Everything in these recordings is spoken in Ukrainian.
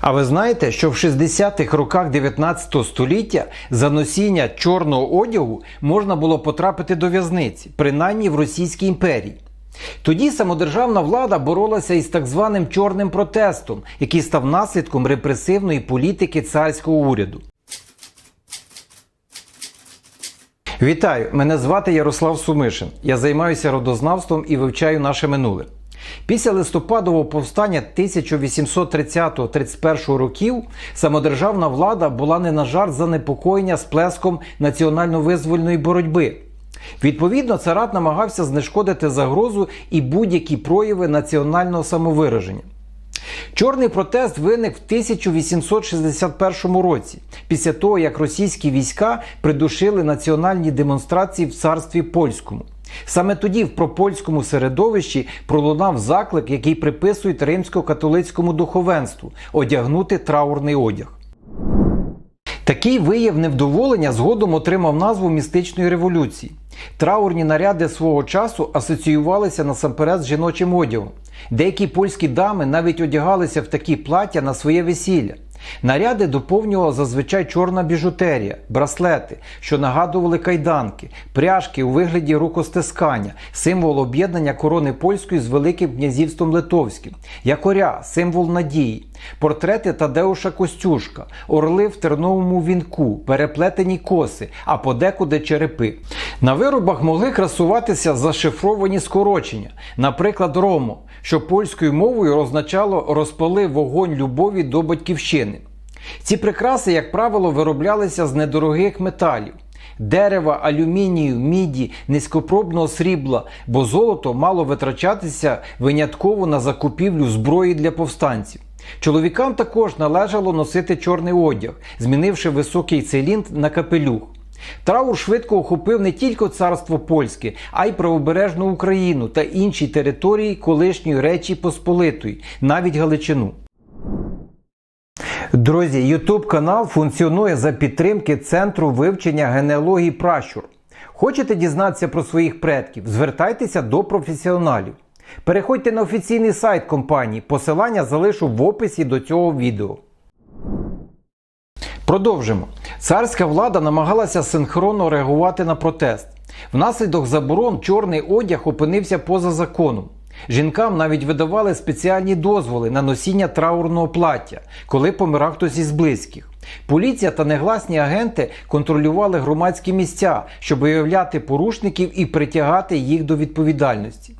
А ви знаєте, що в 60-х роках 19 століття за носіння чорного одягу можна було потрапити до в'язниці, принаймні в Російській імперії. Тоді самодержавна влада боролася із так званим чорним протестом, який став наслідком репресивної політики царського уряду. Вітаю! Мене звати Ярослав Сумишин. Я займаюся родознавством і вивчаю наше минуле. Після листопадового повстання 1830-31 років самодержавна влада була не на жарт занепокоєння сплеском національно-визвольної боротьби. Відповідно, царат намагався знешкодити загрозу і будь-які прояви національного самовираження. Чорний протест виник в 1861 році, після того як російські війська придушили національні демонстрації в царстві польському. Саме тоді в пропольському середовищі пролунав заклик, який приписують римсько-католицькому духовенству одягнути траурний одяг. Такий вияв невдоволення згодом отримав назву містичної революції. Траурні наряди свого часу асоціювалися насамперед з жіночим одягом. Деякі польські дами навіть одягалися в такі плаття на своє весілля. Наряди доповнювала зазвичай чорна біжутерія, браслети, що нагадували кайданки, пряжки у вигляді рукостискання, символ об'єднання корони польської з Великим князівством Литовським, якоря, символ надії, портрети Тадеуша Костюшка, орли в терновому вінку, переплетені коси, а подекуди черепи. На виробах могли красуватися зашифровані скорочення, наприклад, Ромо, що польською мовою означало розпали вогонь любові до батьківщини. Ці прикраси, як правило, вироблялися з недорогих металів. Дерева, алюмінію, міді, низькопробного срібла, бо золото мало витрачатися винятково на закупівлю зброї для повстанців. Чоловікам також належало носити чорний одяг, змінивши високий циліндр на капелюх. Траур швидко охопив не тільки царство польське, а й правобережну Україну та інші території колишньої Речі Посполитої, навіть Галичину. Друзі, YouTube канал функціонує за підтримки Центру вивчення генеалогії пращур. Хочете дізнатися про своїх предків? Звертайтеся до професіоналів. Переходьте на офіційний сайт компанії. Посилання залишу в описі до цього відео. Продовжимо. Царська влада намагалася синхронно реагувати на протест. Внаслідок заборон чорний одяг опинився поза законом. Жінкам навіть видавали спеціальні дозволи на носіння траурного плаття, коли помирав хтось із близьких. Поліція та негласні агенти контролювали громадські місця, щоб виявляти порушників і притягати їх до відповідальності.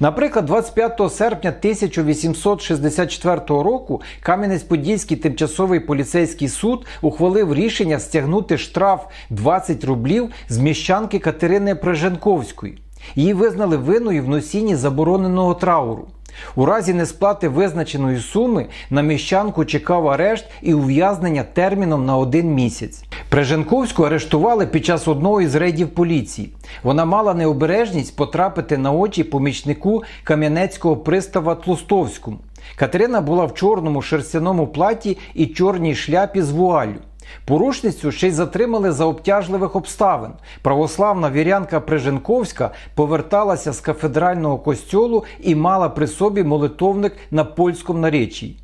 Наприклад, 25 серпня 1864 року Кам'янець-Подільський тимчасовий поліцейський суд ухвалив рішення стягнути штраф 20 рублів з міщанки Катерини Приженковської. Її визнали винною в носінні забороненого трауру. У разі несплати визначеної суми на міщанку чекав арешт і ув'язнення терміном на один місяць. Приженковську арештували під час одного із рейдів поліції. Вона мала необережність потрапити на очі помічнику Кам'янецького пристава Тлустовському. Катерина була в чорному шерстяному платі і чорній шляпі з вуаллю. Порушницю ще й затримали за обтяжливих обставин. Православна вірянка Приженковська поверталася з кафедрального костьолу і мала при собі молитовник на польському наречії.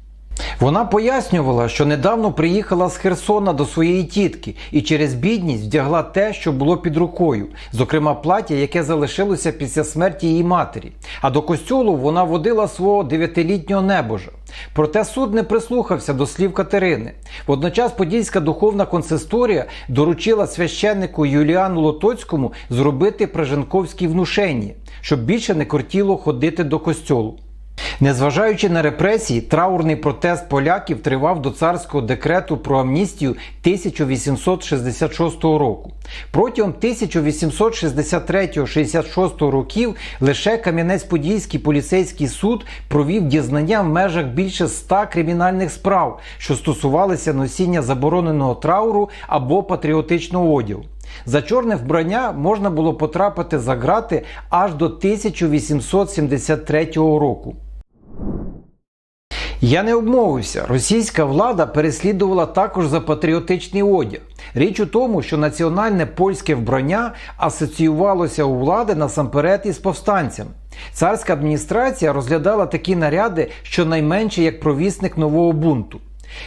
Вона пояснювала, що недавно приїхала з Херсона до своєї тітки і через бідність вдягла те, що було під рукою, зокрема плаття, яке залишилося після смерті її матері. А до костьолу вона водила свого дев'ятилітнього небожа. Проте суд не прислухався до слів Катерини. Водночас Подільська духовна консисторія доручила священнику Юліану Лотоцькому зробити Приженковські внушення, щоб більше не кортіло ходити до костьолу. Незважаючи на репресії, траурний протест поляків тривав до царського декрету про амністію 1866 року. Протягом 1863-66 років лише Кам'янець-Подільський поліцейський суд провів дізнання в межах більше 100 кримінальних справ, що стосувалися носіння забороненого трауру або патріотичного одягу. За чорне вбрання можна було потрапити за грати аж до 1873 року. Я не обмовився. Російська влада переслідувала також за патріотичний одяг. Річ у тому, що національне польське вбрання асоціювалося у влади насамперед із повстанцями. Царська адміністрація розглядала такі наряди щонайменше як провісник нового бунту.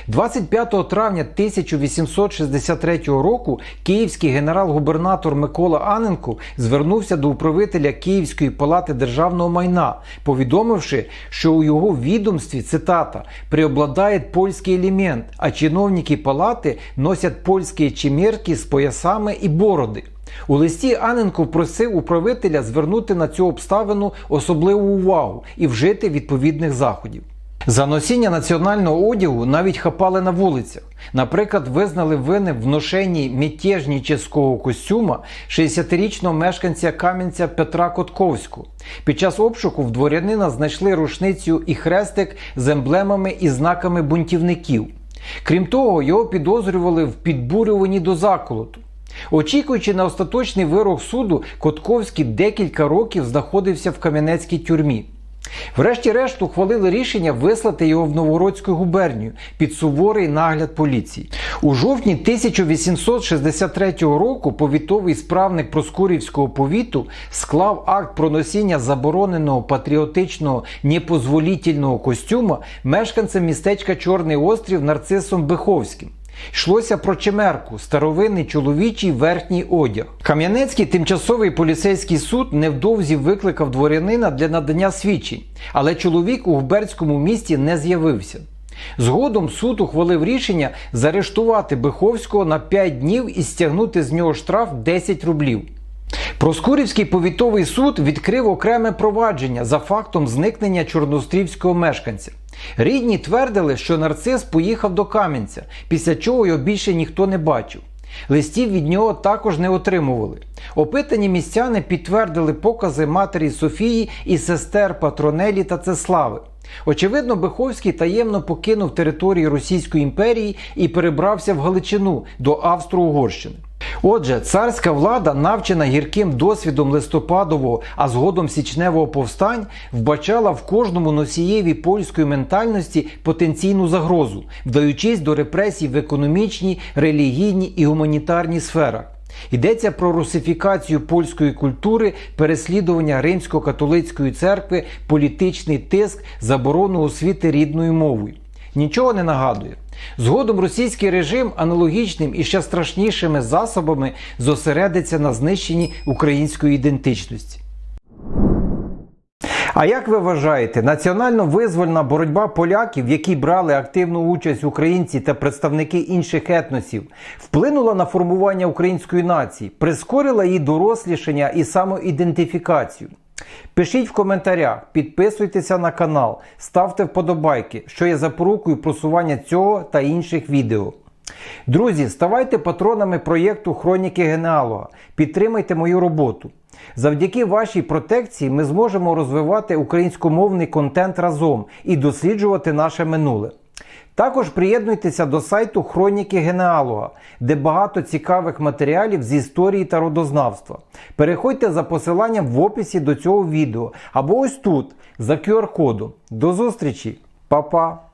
25 травня 1863 року київський генерал-губернатор Микола Аненко звернувся до управителя Київської палати державного майна, повідомивши, що у його відомстві цитата преобладає польський елемент, а чиновники палати носять польські чемерки з поясами і бороди. У листі Аненко просив управителя звернути на цю обставину особливу увагу і вжити відповідних заходів. За носіння національного одягу навіть хапали на вулицях. Наприклад, визнали винним в ношенні мятежнічеського костюма 60-річного мешканця Кам'янця Петра Котковського. Під час обшуку в дворянина знайшли рушницю і хрестик з емблемами і знаками бунтівників. Крім того, його підозрювали в підбурюванні до заколоту. Очікуючи на остаточний вирок суду, Котковський декілька років знаходився в Кам'янецькій тюрмі. Врешті-решт ухвалили рішення вислати його в Новгородську губернію під суворий нагляд поліції. У жовтні 1863 року повітовий справник Проскурівського повіту склав акт про носіння забороненого патріотичного непозволітельного костюма мешканцем містечка Чорний Острів Нарцисом Биховським. Йшлося про чемерку, старовинний чоловічий верхній одяг. Кам'янецький тимчасовий поліцейський суд невдовзі викликав дворянина для надання свідчень, але чоловік у губерському місті не з'явився. Згодом суд ухвалив рішення заарештувати Биховського на 5 днів і стягнути з нього штраф 10 рублів. Проскурівський повітовий суд відкрив окреме провадження за фактом зникнення чорнострівського мешканця. Рідні твердили, що нарцис поїхав до Кам'янця, після чого його більше ніхто не бачив. Листів від нього також не отримували. Опитані містяни підтвердили покази матері Софії і сестер Патронелі та Цеслави. Очевидно, Биховський таємно покинув території Російської імперії і перебрався в Галичину до Австро-Угорщини. Отже, царська влада, навчена гірким досвідом листопадового, а згодом січневого повстань, вбачала в кожному носієві польської ментальності потенційну загрозу, вдаючись до репресій в економічній, релігійній і гуманітарній сферах. Йдеться про русифікацію польської культури, переслідування римсько-католицької церкви, політичний тиск, заборону освіти рідною мовою. Нічого не нагадує. Згодом російський режим аналогічним і ще страшнішими засобами зосередиться на знищенні української ідентичності. А як ви вважаєте, національно-визвольна боротьба поляків, в якій брали активну участь українці та представники інших етносів, вплинула на формування української нації, прискорила її дорослішання і самоідентифікацію? Пишіть в коментарях, підписуйтеся на канал, ставте вподобайки, що є запорукою просування цього та інших відео. Друзі, ставайте патронами проєкту Хроніки Генеалога, підтримайте мою роботу. Завдяки вашій протекції ми зможемо розвивати українськомовний контент разом і досліджувати наше минуле. Також приєднуйтеся до сайту Хроніки Генеалога, де багато цікавих матеріалів з історії та родознавства. Переходьте за посиланням в описі до цього відео або ось тут за QR-кодом. До зустрічі, Па-па!